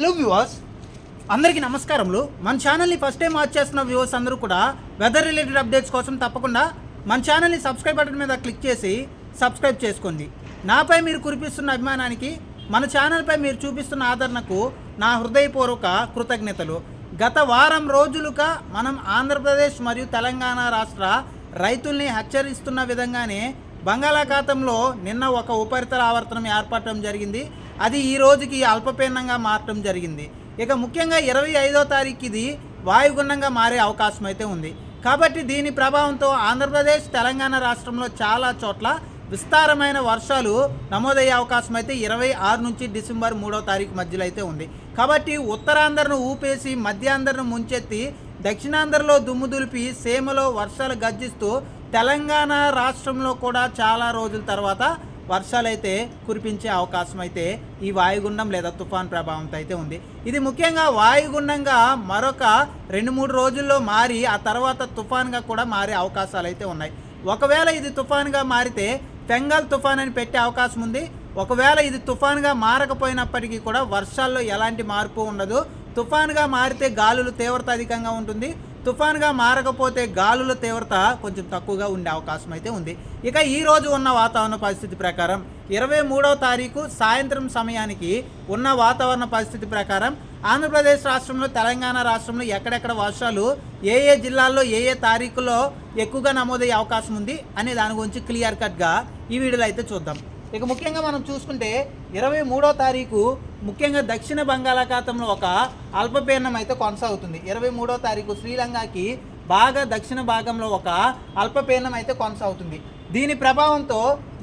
Hello viewers అందరికీ నమస్కారములు. మన ఛానల్ని ఫస్ట్ టైం వాచ్ చేస్తున్న వ్యూవర్స్ అందరూ కూడా వెదర్ రిలేటెడ్ అప్డేట్స్ కోసం తప్పకుండా మన ఛానల్ని సబ్స్క్రైబ్ బటన్ మీద క్లిక్ చేసి సబ్స్క్రైబ్ చేసుకోండి. నాపై మీరు కురిపిస్తున్న అభిమానానికి మన ఛానల్పై మీరు చూపిస్తున్న ఆదరణకు నా హృదయపూర్వక కృతజ్ఞతలు. గత వారం రోజులుగా మనం ఆంధ్రప్రదేశ్ మరియు తెలంగాణ రాష్ట్ర రైతుల్ని హెచ్చరిస్తున్న విధంగానే బంగాళాఖాతంలో నిన్న ఒక ఉపరితల ఆవర్తనం ఏర్పడటం జరిగింది. అది ఈ రోజుకి అల్పపీడనంగా మారటం జరిగింది. ఇక ముఖ్యంగా ఇరవై ఐదో తారీఖు ఇది వాయుగుండంగా మారే అవకాశం అయితే ఉంది. కాబట్టి దీని ప్రభావంతో ఆంధ్రప్రదేశ్ తెలంగాణ రాష్ట్రంలో చాలా చోట్ల విస్తారమైన వర్షాలు నమోదయ్యే అవకాశం అయితే ఇరవై ఆరు నుంచి డిసెంబర్ మూడో తారీఖు మధ్యలో అయితే ఉంది. కాబట్టి ఉత్తరాంధ్రను ఊపేసి మధ్యాంధ్రను ముంచెత్తి దక్షిణాంధ్రలో దుమ్ము దులిపి సీమలో వర్షాలు గర్జిస్తూ తెలంగాణ రాష్ట్రంలో కూడా చాలా రోజుల తర్వాత వర్షాలైతే కురిపించే అవకాశం అయితే ఈ వాయుగుండం లేదా తుఫాన్ ప్రభావంతో అయితే ఉంది. ఇది ముఖ్యంగా వాయుగుండంగా మరొక రెండు మూడు రోజుల్లో మారి ఆ తర్వాత తుఫాన్గా కూడా మారే అవకాశాలు అయితే ఉన్నాయి. ఒకవేళ ఇది తుఫాన్గా మారితే బెంగాల్ తుఫాన్ అని పెట్టే అవకాశం ఉంది. ఒకవేళ ఇది తుఫాన్గా మారకపోయినప్పటికీ కూడా వర్షాల్లో ఎలాంటి మార్పు ఉండదు. తుఫాన్గా మారితే గాలులు తీవ్రత అధికంగా ఉంటుంది. తుఫాన్గా మారకపోతే గాలుల తీవ్రత కొంచెం తక్కువగా ఉండే అవకాశం అయితే ఉంది. ఇక ఈ రోజు ఉన్న వాతావరణ పరిస్థితి ప్రకారం ఇరవై మూడవ తారీఖు సాయంత్రం సమయానికి ఉన్న వాతావరణ పరిస్థితి ప్రకారం ఆంధ్రప్రదేశ్ రాష్ట్రంలో తెలంగాణ రాష్ట్రంలో ఎక్కడెక్కడ వర్షాలు ఏ ఏ జిల్లాల్లో ఏ ఏ తారీఖులో ఎక్కువగా నమోదయ్యే అవకాశం ఉంది అనే దాని గురించి క్లియర్ కట్గా ఈ వీడియోలో అయితే చూద్దాం. ఇక ముఖ్యంగా మనం చూసుకుంటే ఇరవై మూడో తారీఖు ముఖ్యంగా దక్షిణ బంగాళాఖాతంలో ఒక అల్పపీడనం అయితే కొనసాగుతుంది. ఇరవై మూడో తారీఖు శ్రీలంకకి బాగా దక్షిణ భాగంలో ఒక అల్పపీడనం అయితే కొనసాగుతుంది. దీని ప్రభావంతో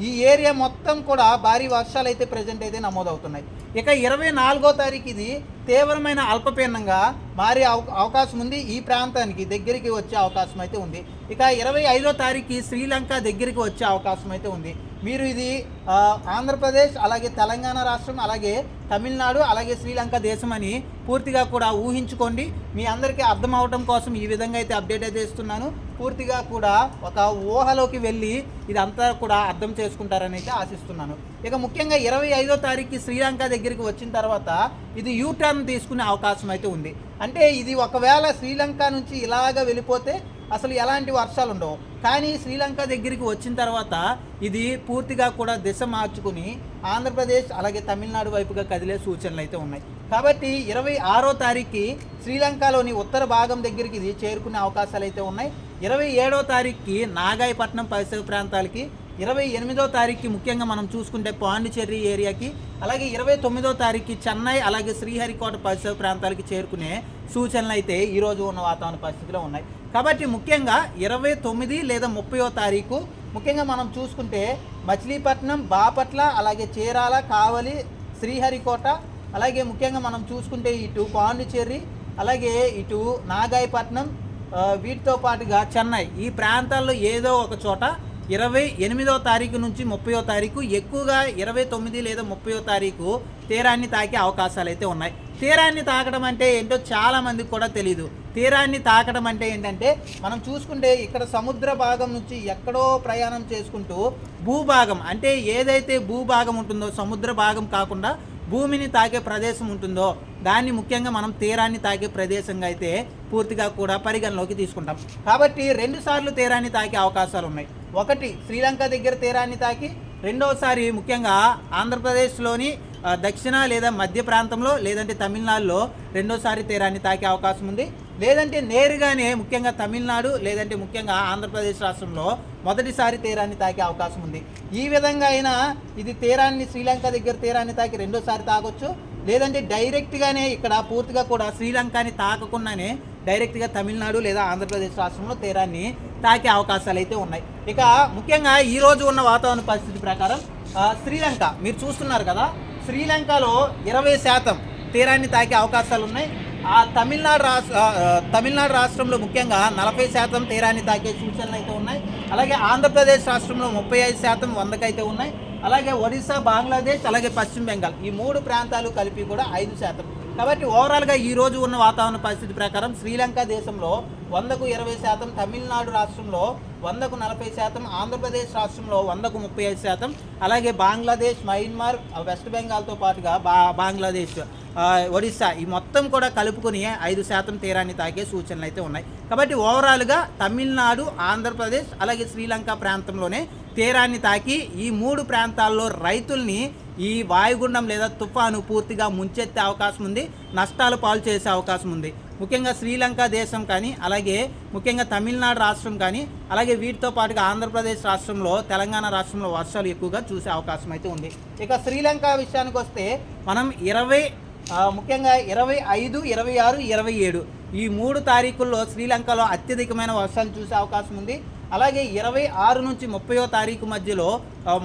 ఈ ఏరియా మొత్తం కూడా భారీ వర్షాలు అయితే ప్రజెంట్ అయితే నమోదవుతున్నాయి. ఇక ఇరవై నాలుగో తారీఖు ఇది తీవ్రమైన అల్పపీడనంగా మారే అవ అవకాశం ఉంది. ఈ ప్రాంతానికి దగ్గరికి వచ్చే అవకాశం అయితే ఉంది. ఇక ఇరవై ఐదో తారీఖు శ్రీలంక దగ్గరికి వచ్చే అవకాశం అయితే ఉంది. మీరు ఇది ఆంధ్రప్రదేశ్ అలాగే తెలంగాణ రాష్ట్రం అలాగే తమిళనాడు అలాగే శ్రీలంక దేశం అని పూర్తిగా కూడా ఊహించుకోండి. మీ అందరికీ అర్థం అవటం కోసం ఈ విధంగా అయితే అప్డేట్ అయితే ఇస్తున్నాను. పూర్తిగా కూడా ఒక ఊహలోకి వెళ్ళి ఇదంతా కూడా అర్థం చేసుకుంటారని అయితే ఆశిస్తున్నాను. ఇక ముఖ్యంగా ఇరవై ఐదో తారీఖు శ్రీలంక దగ్గరికి వచ్చిన తర్వాత ఇది యూ టర్న్ తీసుకునే అవకాశం అయితే ఉంది. అంటే ఇది ఒకవేళ శ్రీలంక నుంచి ఇలాగ వెళ్ళిపోతే అసలు ఎలాంటి వర్షాలు ఉండవు. కానీ శ్రీలంక దగ్గరికి వచ్చిన తర్వాత ఇది పూర్తిగా కూడా దిశ మార్చుకుని ఆంధ్రప్రదేశ్ అలాగే తమిళనాడు వైపుగా కదిలే సూచనలు అయితే ఉన్నాయి. కాబట్టి ఇరవై ఆరో తారీఖుకి శ్రీలంకలోని ఉత్తర భాగం దగ్గరికి ఇది చేరుకునే అవకాశాలు అయితే ఉన్నాయి. ఇరవై ఏడో తారీఖుకి నాగాయపట్నం పరిసర ప్రాంతాలకి ఇరవై ఎనిమిదో తారీఖుకి ముఖ్యంగా మనం చూసుకుంటే పాండిచ్చేరి ఏరియాకి అలాగే ఇరవై తొమ్మిదో తారీఖుకి చెన్నై అలాగే శ్రీహరికోట పరిసర ప్రాంతాలకి చేరుకునే సూచనలు అయితే ఈరోజు ఉన్న వాతావరణ పరిస్థితిలో ఉన్నాయి. కాబట్టి ముఖ్యంగా ఇరవై తొమ్మిది లేదా ముప్పయో తారీఖు. ముఖ్యంగా మనం చూసుకుంటే మచిలీపట్నం బాపట్ల అలాగే చీరాల కావలి శ్రీహరికోట అలాగే ముఖ్యంగా మనం చూసుకుంటే ఇటు పాండిచ్చేరి అలాగే ఇటు నాగాయపట్నం వీటితో పాటుగా చెన్నై. ఈ ప్రాంతాల్లో ఏదో ఒక చోట ఇరవై ఎనిమిదో తారీఖు నుంచి ముప్పయో తారీఖు ఎక్కువగా ఇరవై తొమ్మిది లేదా ముప్పయో తారీఖు తీరాన్ని తాకే అవకాశాలు అయితే ఉన్నాయి. తీరాన్ని తాకడం అంటే ఏంటో చాలా మందికి కూడా తెలియదు తీరాన్ని తాకడం అంటే ఏంటంటే మనం చూసుకుంటే ఇక్కడ సముద్ర భాగం నుంచి ఎక్కడో ప్రయాణం చేసుకుంటూ భూభాగం అంటే ఏదైతే భూభాగం ఉంటుందో సముద్ర భాగం కాకుండా భూమిని తాకే ప్రదేశం ఉంటుందో దాన్ని ముఖ్యంగా మనం తీరాన్ని తాకే ప్రదేశంగా అయితే పూర్తిగా కూడా పరిగణలోకి తీసుకుంటాం. కాబట్టి రెండు సార్లు తీరాన్ని తాకే అవకాశాలు ఉన్నాయి. ఒకటి శ్రీలంక దగ్గర తీరాన్ని తాకి రెండవసారి ముఖ్యంగా ఆంధ్రప్రదేశ్లోని దక్షిణ లేదా మధ్య ప్రాంతంలో లేదంటే తమిళనాడులో రెండోసారి తీరాన్ని తాకే అవకాశం ఉంది. లేదంటే నేరుగానే ముఖ్యంగా తమిళనాడు లేదంటే ముఖ్యంగా ఆంధ్రప్రదేశ్ రాష్ట్రంలో మొదటిసారి తీరాన్ని తాకే అవకాశం ఉంది. ఈ విధంగా అయినా ఇది తీరాన్ని శ్రీలంక దగ్గర తీరాన్ని తాకి రెండోసారి తాగొచ్చు. లేదంటే డైరెక్ట్గానే ఇక్కడ పూర్తిగా కూడా శ్రీలంకని తాకకుండానే డైరెక్ట్గా తమిళనాడు లేదా ఆంధ్రప్రదేశ్ రాష్ట్రంలో తీరాన్ని తాకే అవకాశాలు అయితే ఉన్నాయి. ఇక ముఖ్యంగా ఈ రోజు ఉన్న వాతావరణ పరిస్థితి ప్రకారం శ్రీలంక మీరు చూస్తున్నారు కదా శ్రీలంకలో ఇరవై శాతం తీరాన్ని తాకే అవకాశాలు ఉన్నాయి ఆ తమిళనాడు రాష్ట్ర తమిళనాడు రాష్ట్రంలో ముఖ్యంగా నలభై శాతం తీరాన్ని తాకే సూచనలు అయితే ఉన్నాయి. అలాగే ఆంధ్రప్రదేశ్ రాష్ట్రంలో ముప్పై ఐదు శాతం వందకైతే ఉన్నాయి. అలాగే ఒడిశా బంగ్లాదేశ్ అలాగే పశ్చిమ బెంగాల్ ఈ మూడు ప్రాంతాలు కలిపి కూడా ఐదు శాతం. కాబట్టి ఓవరాల్గా ఈ రోజు ఉన్న వాతావరణ పరిస్థితి ప్రకారం శ్రీలంక దేశంలో వందకు ఇరవై శాతం తమిళనాడు రాష్ట్రంలో వందకు నలభై శాతం ఆంధ్రప్రదేశ్ రాష్ట్రంలో వందకు ముప్పై ఐదు శాతం అలాగే బంగ్లాదేశ్ మయన్మార్ వెస్ట్ బెంగాల్తో పాటుగా బా బంగ్లాదేశ్ ఒడిస్సా ఈ మొత్తం కూడా కలుపుకుని ఐదు శాతం తీరాన్ని తాకే సూచనలు అయితే ఉన్నాయి. కాబట్టి ఓవరాల్గా తమిళనాడు ఆంధ్రప్రదేశ్ అలాగే శ్రీలంక ప్రాంతంలోనే తీరాన్ని తాకి ఈ మూడు ప్రాంతాల్లో రైతుల్ని ఈ వాయుగుండం లేదా తుఫాను పూర్తిగా ముంచెత్తే అవకాశం ఉంది నష్టాలు పాలు చేసే అవకాశం ఉంది. ముఖ్యంగా శ్రీలంక దేశం కానీ అలాగే ముఖ్యంగా తమిళనాడు రాష్ట్రం కానీ అలాగే వీటితో పాటుగా ఆంధ్రప్రదేశ్ రాష్ట్రంలో తెలంగాణ రాష్ట్రంలో వర్షాలు ఎక్కువగా చూసే అవకాశం అయితే ఉంది. ఇక శ్రీలంక విషయానికి వస్తే మనం ఇరవై ముఖ్యంగా ఇరవై ఐదు ఇరవై ఆరు ఇరవై ఏడు ఈ మూడు తారీఖుల్లో శ్రీలంకలో అత్యధికమైన వర్షాలు చూసే అవకాశం ఉంది. అలాగే ఇరవై ఆరు నుంచి ముప్పయో తారీఖు మధ్యలో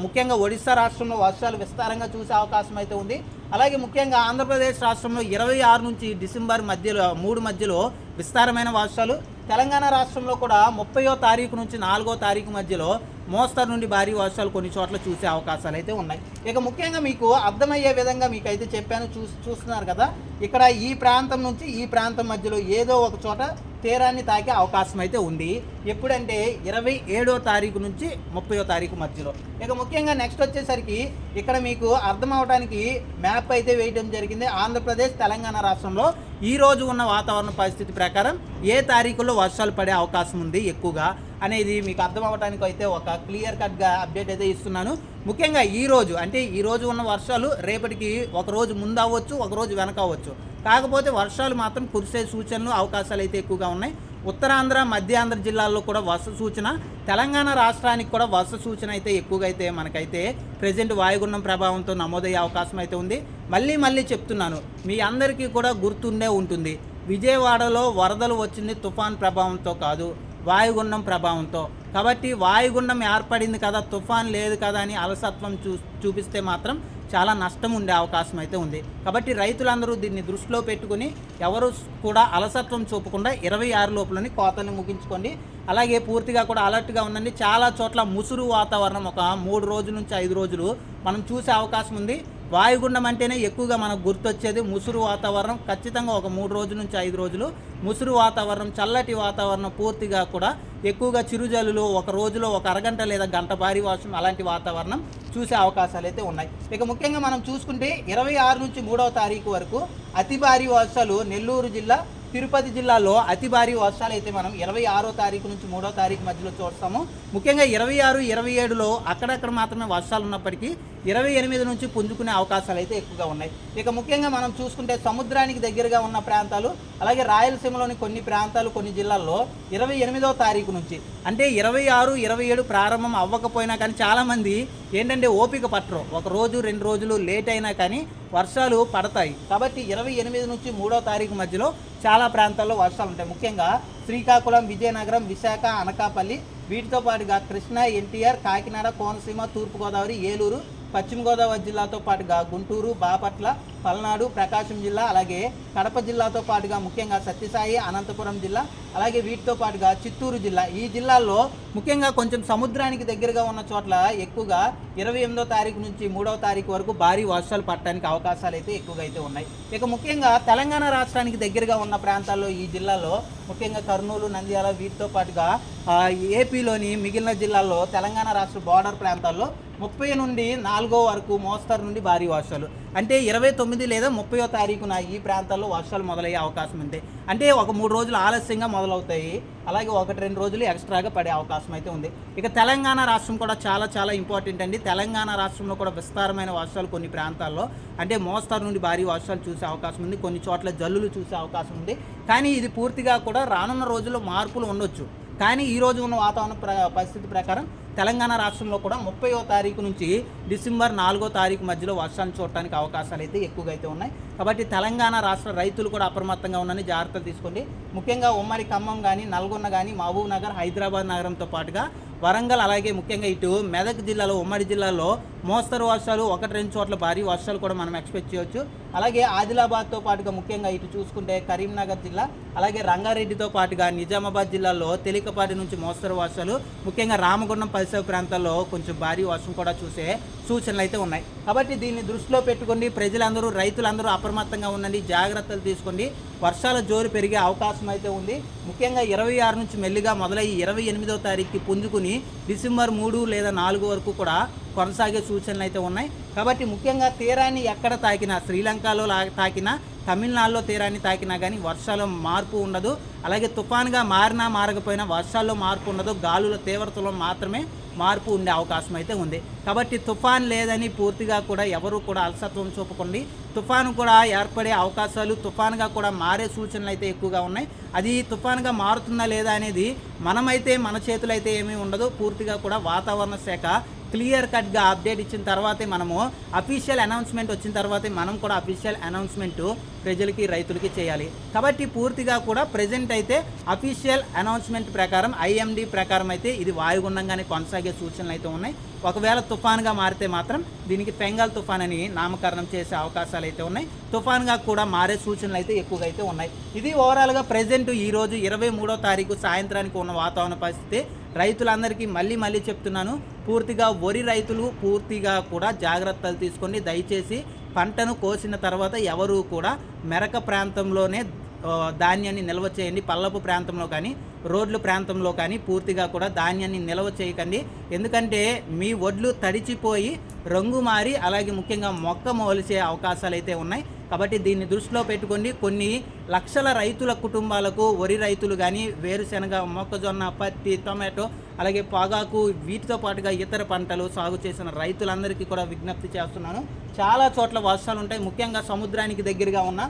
ముఖ్యంగా ఒడిశా రాష్ట్రంలో వర్షాలు విస్తారంగా చూసే అవకాశం అయితే ఉంది. అలాగే ముఖ్యంగా ఆంధ్రప్రదేశ్ రాష్ట్రంలో ఇరవై ఆరు నుంచి డిసెంబర్ మధ్యలో మూడు మధ్యలో విస్తారమైన వర్షాలు. తెలంగాణ రాష్ట్రంలో కూడా ముప్పయో తారీఖు నుంచి నాలుగో తారీఖు మధ్యలో మోస్తరు నుండి భారీ వర్షాలు కొన్ని చోట్ల చూసే అవకాశాలు అయితే ఉన్నాయి. ఇక ముఖ్యంగా మీకు అర్థమయ్యే విధంగా మీకు అయితే చెప్పాను చూ చూస్తున్నారు కదా. ఇక్కడ ఈ ప్రాంతం నుంచి ఈ ప్రాంతం మధ్యలో ఏదో ఒక చోట తీరాన్ని తాకే అవకాశం అయితే ఉంది. ఎప్పుడంటే ఇరవై ఏడో తారీఖు నుంచి ముప్పయో తారీఖు మధ్యలో. ఇక ముఖ్యంగా నెక్స్ట్ వచ్చేసరికి ఇక్కడ మీకు అర్థం అవడానికి మ్యాప్ అయితే వేయడం జరిగింది. ఆంధ్రప్రదేశ్ తెలంగాణ రాష్ట్రంలో ఈ రోజు ఉన్న వాతావరణ పరిస్థితి ప్రకారం ఏ తారీఖుల్లో వర్షాలు పడే అవకాశం ఉంది ఎక్కువగా అనేది మీకు అర్థం అవ్వడానికి అయితే ఒక క్లియర్ కట్గా అప్డేట్ అయితే ఇస్తున్నాను. ముఖ్యంగా ఈ రోజు అంటే ఈరోజు ఉన్న వర్షాలు రేపటికి ఒక రోజు ముందు అవ్వచ్చు ఒక రోజు వెనక అవ్వచ్చు. కాకపోతే వర్షాలు మాత్రం కురిసే సూచనలు అవకాశాలు అయితే ఎక్కువగా ఉన్నాయి. ఉత్తరాంధ్ర మధ్యాంధ్ర జిల్లాల్లో కూడా వర్ష సూచన తెలంగాణ రాష్ట్రానికి కూడా వర్ష సూచన అయితే ఎక్కువగా అయితే మనకైతే ప్రజెంట్ వాయుగుండం ప్రభావంతో నమోదయ్యే అవకాశం అయితే ఉంది. మళ్ళీ మళ్ళీ చెప్తున్నాను మీ అందరికీ కూడా గుర్తుండే ఉంటుంది. విజయవాడలో వరదలు వచ్చింది తుఫాన్ ప్రభావంతో కాదు వాయుగుండం ప్రభావంతో. కాబట్టి వాయుగుండం ఏర్పడింది కదా తుఫాన్ లేదు కదా అని అలసత్వం చూ చూపిస్తే మాత్రం చాలా నష్టం ఉండే అవకాశం అయితే ఉంది. కాబట్టి రైతులందరూ దీన్ని దృష్టిలో పెట్టుకుని ఎవరు కూడా అలసత్వం చూపకుండా ఇరవై ఆరు లోపలని కోతల్ని ముగించుకోండి. అలాగే పూర్తిగా కూడా అలర్ట్గా ఉండండి. చాలా చోట్ల ముసురు వాతావరణం ఒక మూడు రోజుల నుంచి ఐదు రోజులు మనం చూసే అవకాశం ఉంది. వాయుగుండం అంటేనే ఎక్కువగా మనకు గుర్తొచ్చేది ముసురు వాతావరణం. ఖచ్చితంగా ఒక మూడు రోజుల నుంచి ఐదు రోజులు ముసురు వాతావరణం చల్లటి వాతావరణం పూర్తిగా కూడా ఎక్కువగా చిరుజల్లులు ఒక రోజులో ఒక అరగంట లేదా గంట భారీ వర్షం అలాంటి వాతావరణం చూసే అవకాశాలు అయితే ఉన్నాయి. ఇక ముఖ్యంగా మనం చూసుకుంటే ఇరవై ఆరు నుంచి మూడవ తారీఖు వరకు అతి భారీ వర్షాలు నెల్లూరు జిల్లా తిరుపతి జిల్లాలో అతి భారీ వర్షాలు అయితే మనం ఇరవై ఆరో తారీఖు నుంచి మూడో తారీఖు మధ్యలో చూస్తాము. ముఖ్యంగా ఇరవై ఆరు ఇరవై ఏడులో అక్కడక్కడ మాత్రమే వర్షాలు ఉన్నప్పటికీ ఇరవై ఎనిమిది నుంచి పుంజుకునే అవకాశాలు అయితే ఎక్కువగా ఉన్నాయి. ఇక ముఖ్యంగా మనం చూసుకుంటే సముద్రానికి దగ్గరగా ఉన్న ప్రాంతాలు అలాగే రాయలసీమలోని కొన్ని ప్రాంతాలు కొన్ని జిల్లాల్లో ఇరవై ఎనిమిదో తారీఖు నుంచి అంటే ఇరవై ఆరు ఇరవై ఏడు ప్రారంభం అవ్వకపోయినా కానీ చాలామంది ఏంటంటే ఓపిక పట్టరు. ఒక రోజు రెండు రోజులు లేట్ అయినా కానీ వర్షాలు పడతాయి. కాబట్టి ఇరవై ఎనిమిది నుంచి మూడో తారీఖు మధ్యలో చాలా ప్రాంతాల్లో వర్షాలు ఉంటాయి. ముఖ్యంగా శ్రీకాకుళం విజయనగరం విశాఖ అనకాపల్లి వీటితో పాటుగా కృష్ణా ఎన్టీఆర్ కాకినాడ కోనసీమ తూర్పుగోదావరి ఏలూరు పశ్చిమ గోదావరి జిల్లాతో పాటుగా గుంటూరు బాపట్ల పల్నాడు ప్రకాశం జిల్లా అలాగే కడప జిల్లాతో పాటుగా ముఖ్యంగా సత్యసాయి అనంతపురం జిల్లా అలాగే వీటితో పాటుగా చిత్తూరు జిల్లా. ఈ జిల్లాల్లో ముఖ్యంగా కొంచెం సముద్రానికి దగ్గరగా ఉన్న చోట్ల ఎక్కువగా ఇరవై ఎనిమిదో తారీఖు నుంచి మూడవ తారీఖు వరకు భారీ వర్షాలు పడటానికి అవకాశాలు అయితే ఎక్కువగా అయితే ఉన్నాయి. ఇక ముఖ్యంగా తెలంగాణ రాష్ట్రానికి దగ్గరగా ఉన్న ప్రాంతాల్లో ఈ జిల్లాలో ముఖ్యంగా కర్నూలు నంద్యాల వీటితో పాటుగా ఏపీలోని మిగిలిన జిల్లాల్లో తెలంగాణ రాష్ట్ర బార్డర్ ప్రాంతాల్లో ముప్పై నుండి నాలుగో వరకు మోస్తరు నుండి భారీ వర్షాలు. అంటే ఇరవై తొమ్మిది లేదా ముప్పయో తారీఖున ఈ ప్రాంతాల్లో వర్షాలు మొదలయ్యే అవకాశం ఉంది. అంటే ఒక మూడు రోజులు ఆలస్యంగా మొదలవుతాయి. అలాగే ఒకటి రెండు రోజులు ఎక్స్ట్రాగా పడే అవకాశం అయితే ఉంది. ఇక తెలంగాణ రాష్ట్రం కూడా చాలా చాలా ఇంపార్టెంట్ అండి. తెలంగాణ రాష్ట్రంలో కూడా విస్తారమైన వర్షాలు కొన్ని ప్రాంతాల్లో అంటే మోస్తరు నుండి భారీ వర్షాలు చూసే అవకాశం ఉంది. కొన్ని చోట్ల జల్లులు చూసే అవకాశం ఉంది. కానీ ఇది పూర్తిగా కూడా రానున్న రోజుల్లో మార్పులు ఉండొచ్చు. కానీ ఈ రోజు ఉన్న వాతావరణ ప్ర పరిస్థితి ప్రకారం తెలంగాణ రాష్ట్రంలో కూడా ముప్పయో తారీఖు నుంచి డిసెంబర్ నాలుగో తారీఖు మధ్యలో వర్షాలు చూడటానికి అవకాశాలు అయితే ఎక్కువగా అయితే ఉన్నాయి. కాబట్టి తెలంగాణ రాష్ట్ర రైతులు కూడా అప్రమత్తంగా ఉన్నని జాగ్రత్తలు తీసుకోండి. ముఖ్యంగా ఉమ్మడి ఖమ్మం కానీ నల్గొండ కానీ మహబూబ్ నగర్ హైదరాబాద్ నగరంతో పాటుగా వరంగల్ అలాగే ముఖ్యంగా ఇటు మెదక్ జిల్లాలో ఉమ్మడి జిల్లాలో మోస్తరు వర్షాలు ఒకటి రెండు చోట్ల భారీ వర్షాలు కూడా మనం ఎక్స్పెక్ట్ చేయొచ్చు. అలాగే ఆదిలాబాద్తో పాటుగా ముఖ్యంగా ఇటు చూసుకుంటే కరీంనగర్ జిల్లా అలాగే రంగారెడ్డితో పాటుగా నిజామాబాద్ జిల్లాలో తేలికపాటి నుంచి మోస్తరు వర్షాలు ముఖ్యంగా రామగుండం పరిసర ప్రాంతాల్లో కొంచెం భారీ వర్షం కూడా చూసే సూచనలు అయితే ఉన్నాయి. కాబట్టి దీన్ని దృష్టిలో పెట్టుకొని ప్రజలందరూ రైతులందరూ అప్రమత్తంగా ఉండండి. జాగ్రత్తలు తీసుకోండి. వర్షాల జోరు పెరిగే అవకాశం అయితే ఉంది. ముఖ్యంగా ఇరవై ఆరు నుంచి మెల్లిగా మొదలయ్యి ఇరవై ఎనిమిదో తారీఖుకి పుంజుకుని డిసెంబర్ మూడు లేదా నాలుగు వరకు కూడా కొనసాగే సూచనలు అయితే ఉన్నాయి. కాబట్టి ముఖ్యంగా తీరాన్ని ఎక్కడ తాకినా శ్రీలంకలో తాకినా తమిళనాడులో తీరాన్ని తాకినా కానీ వర్షాల్లో మార్పు ఉండదు. అలాగే తుఫాన్గా మారినా మారకపోయినా వర్షాల్లో మార్పు ఉండదు. గాలుల తీవ్రతలో మాత్రమే మార్పు ఉండే అవకాశం అయితే ఉంది. కాబట్టి తుఫాన్ లేదని పూర్తిగా కూడా ఎవరు కూడా అలసత్వం చూపకండి తుఫాను కూడా ఏర్పడే అవకాశాలు తుఫాన్గా కూడా మారే సూచనలు అయితే ఎక్కువగా ఉన్నాయి. అది తుఫాన్గా మారుతుందా లేదా అనేది మనమైతే మన చేతులు అయితే ఏమీ ఉండదు. పూర్తిగా కూడా వాతావరణ శాఖ క్లియర్ కట్గా అప్డేట్ ఇచ్చిన తర్వాతే మనము అఫీషియల్ అనౌన్స్మెంట్ వచ్చిన తర్వాతే మనం కూడా అఫీషియల్ అనౌన్స్మెంట్ ప్రజలకి రైతులకి చేయాలి. కాబట్టి పూర్తిగా కూడా ప్రజెంట్ అయితే అఫీషియల్ అనౌన్స్మెంట్ ప్రకారం ఐఎండి ప్రకారం అయితే ఇది వాయుగుండంగానే కొనసాగే సూచనలు అయితే ఉన్నాయి. ఒకవేళ తుఫాన్గా మారితే మాత్రం దీనికి బెంగాల్ తుఫాన్ అని నామకరణం చేసే అవకాశాలు అయితే ఉన్నాయి. తుఫాన్గా కూడా మారే సూచనలు అయితే ఎక్కువగా అయితే ఉన్నాయి. ఇది ఓవరాల్గా ప్రజెంట్ ఈ రోజు ఇరవై మూడో తారీఖు సాయంత్రానికి ఉన్న వాతావరణ పరిస్థితి. రైతులందరికీ మళ్ళీ మళ్ళీ చెప్తున్నాను. పూర్తిగా వరి రైతులు పూర్తిగా కూడా జాగ్రత్తలు తీసుకోండి దయచేసి పంటను కోసిన తర్వాత ఎవరు కూడా మెరక ప్రాంతంలోనే ధాన్యాన్ని నిల్వ చేయండి. పల్లపు ప్రాంతంలో కానీ రోడ్ల ప్రాంతంలో కానీ పూర్తిగా కూడా ధాన్యాన్ని నిల్వ చేయకండి. ఎందుకంటే మీ వడ్లు తడిచిపోయి రంగు మారి అలాగే ముఖ్యంగా మొక్క మోలిసే అవకాశాలు అయితే ఉన్నాయి. కాబట్టి దీన్ని దృష్టిలో పెట్టుకోండి. కొన్ని లక్షల రైతుల కుటుంబాలకు వరి రైతులు కానీ వేరుశెనగ మొక్కజొన్న పత్తి టొమాటో అలాగే పొగాకు వీటితో పాటుగా ఇతర పంటలు సాగు చేసిన రైతులందరికీ కూడా విజ్ఞప్తి చేస్తున్నాను. చాలా చోట్ల వర్షాలు ఉంటాయి. ముఖ్యంగా సముద్రానికి దగ్గరగా ఉన్న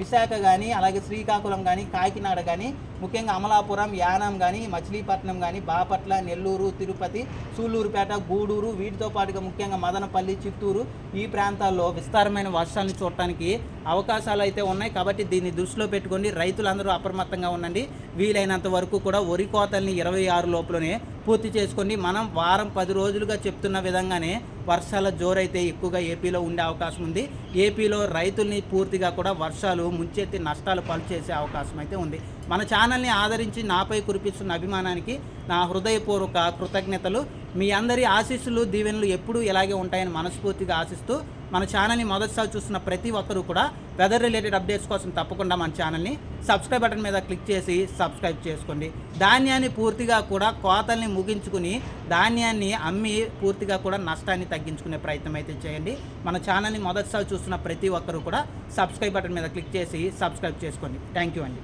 విశాఖ కానీ అలాగే శ్రీకాకుళం కానీ కాకినాడ కానీ ముఖ్యంగా అమలాపురం యానం కానీ మచిలీపట్నం కానీ బాపట్ల నెల్లూరు తిరుపతి సూళ్ళూరుపేట గూడూరు వీటితో పాటుగా ముఖ్యంగా మదనపల్లి చిత్తూరు ఈ ప్రాంతాల్లో విస్తారమైన వర్షాలను చూడటానికి అవకాశాలు అయితే ఉన్నాయి కాబట్టి దీన్ని దృష్టిలో పెట్టుకోండి. రైతులందరూ అప్రమత్తంగా ఉండండి. వీలైనంత వరకు కూడా వరి కోతల్ని ఇరవై ఆరు లోపలనే పూర్తి చేసుకోండి మనం వారం పది రోజులుగా చెప్తున్న విధంగానే వర్షాల జోరైతే ఎక్కువగా ఏపీలో ఉండే అవకాశం ఉంది. ఏపీలో రైతుల్ని పూర్తిగా కూడా వర్షాలు ముంచెత్తి నష్టాలు పలుచేసే అవకాశం అయితే ఉంది. మన ఛానల్ని ఆదరించి నాపై కురిపిస్తున్న అభిమానానికి నా హృదయపూర్వక కృతజ్ఞతలు. మీ అందరి ఆశీస్సులు దీవెనలు ఎప్పుడూ ఇలాగే ఉంటాయని మనస్ఫూర్తిగా ఆశిస్తూ మన ఛానల్ని మొదటిసారి చూస్తున్న ప్రతి ఒక్కరూ కూడా వెదర్ రిలేటెడ్ అప్డేట్స్ కోసం తప్పకుండా మన ఛానల్ని సబ్స్క్రైబ్ బటన్ మీద క్లిక్ చేసి సబ్స్క్రైబ్ చేసుకోండి. ధాన్యాన్ని పూర్తిగా కూడా కోతల్ని ముగించుకుని ధాన్యాన్ని అమ్మి పూర్తిగా కూడా నష్టాన్ని తగ్గించుకునే ప్రయత్నం అయితే చేయండి. మన ఛానల్ని మొదటిసారి చూస్తున్న ప్రతి ఒక్కరూ కూడా సబ్స్క్రైబ్ బటన్ మీద క్లిక్ చేసి సబ్స్క్రైబ్ చేసుకోండి. థ్యాంక్ యూ అండి.